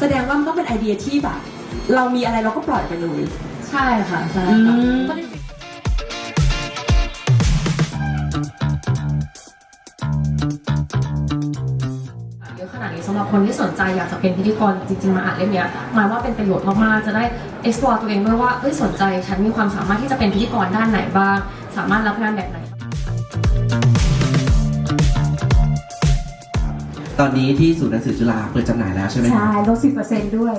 แสดงว่ามันต้องเป็นไอเดียที่แบบ เรามีอะไรเราก็ปล่อยไปเลย ใช่ค่ะใช่อืค่ะมเยอะขนาดนี้สำหรับคนที่สนใจอยากจะเป็นพิธีกรจริงๆมาอ่านเล่มเนี้ยหมายว่าเป็นประโยชน์มากๆ จะได้ explore ตัวเองด้วยว่าเอ้ยสนใจฉันมีความสามารถที่จะเป็นพิธีกรด้านไหนบ้าง สามารถรับงานแบบไหน ตอนนี้ที่ศูนย์หนังสือจุฬาเปิดจำหน่ายแล้วใช่ไหมครับ ใช่ลด10%ด้วย